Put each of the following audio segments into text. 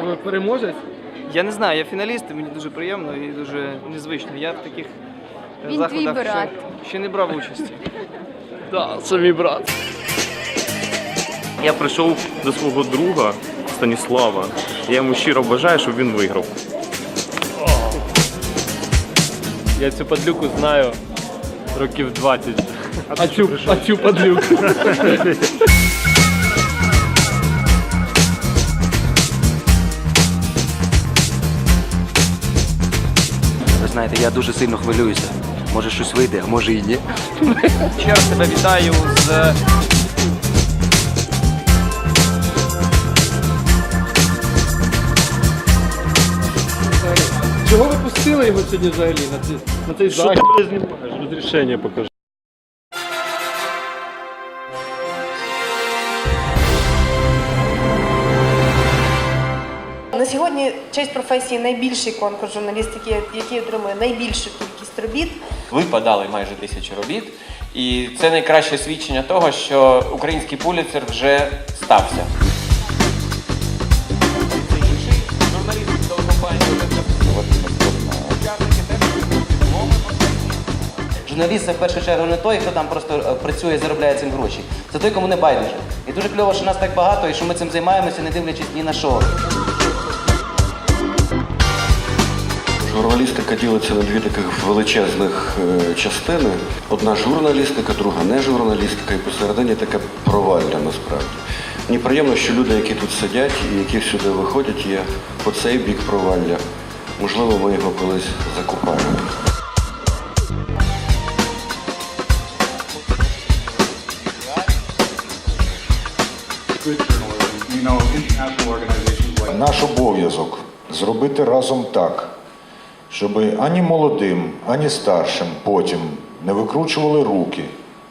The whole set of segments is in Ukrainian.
А ви переможець? Я не знаю, я фіналіст, і мені дуже приємно і дуже незвично. Я в таких е, Він заходах твій брат. Ще, ще не брав участі. Так, це мій брат. Я прийшов до свого друга Станіслава. Я йому щиро бажаю, щоб він виграв. Я цю падлюку знаю років 20. А цю, а цю падлюку. знаєте, я дуже сильно хвилююся. Може щось вийде, а може і ні. Ще раз тебе вітаю з Чого ви пустили його сьогодні взагалі на цей, на цей Що ти знімаєш? Розрішення покажи. Сьогодні честь професії найбільший конкурс журналістики, який отримує найбільшу кількість робіт. Ви подали майже тисячу робіт, і це найкраще свідчення того, що український пуліцер вже стався. Журналіст це в першу чергу не той, хто там просто е, працює і заробляє цим гроші. Це той, кому не байдуже. І дуже кльово, що нас так багато і що ми цим займаємося, не дивлячись ні на що. Журналістика ділиться на дві таких величезних е, частини. Одна журналістика, друга не журналістика, і посередині таке провалля насправді. Мені приємно, що люди, які тут сидять і які сюди виходять, є по цей бік провалля. Можливо, ми його колись закупаємо. Наш обов'язок зробити разом так, щоб ані молодим, ані старшим потім не викручували руки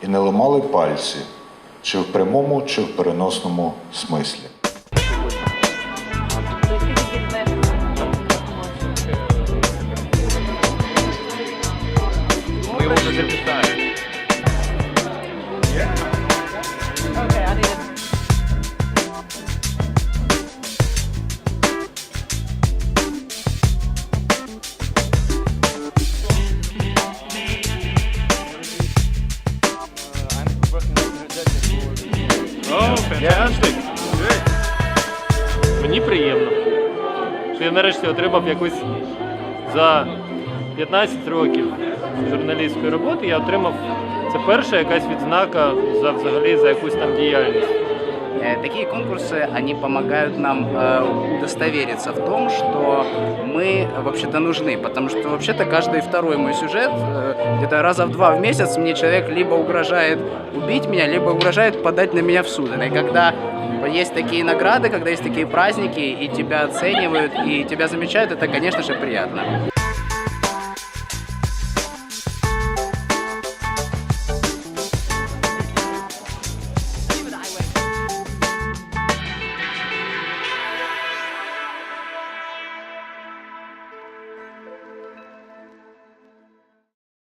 і не ламали пальці, чи в прямому, чи в переносному смислі. Ми його запитаємо. Fantastic. Мені приємно, що я нарешті отримав якусь за 15 років журналістської роботи. Я отримав це перша якась відзнака за взагалі за якусь там діяльність. Э, Такие конкурсы, они помогают нам э, удостовериться в том, что мы вообще-то нужны, потому что вообще-то каждый второй мой сюжет, э, где-то раза в два в месяц мне человек либо угрожает убить меня, либо угрожает подать на меня в суд. И когда есть такие награды, когда есть такие праздники, и тебя оценивают, и тебя замечают, это, конечно же, приятно.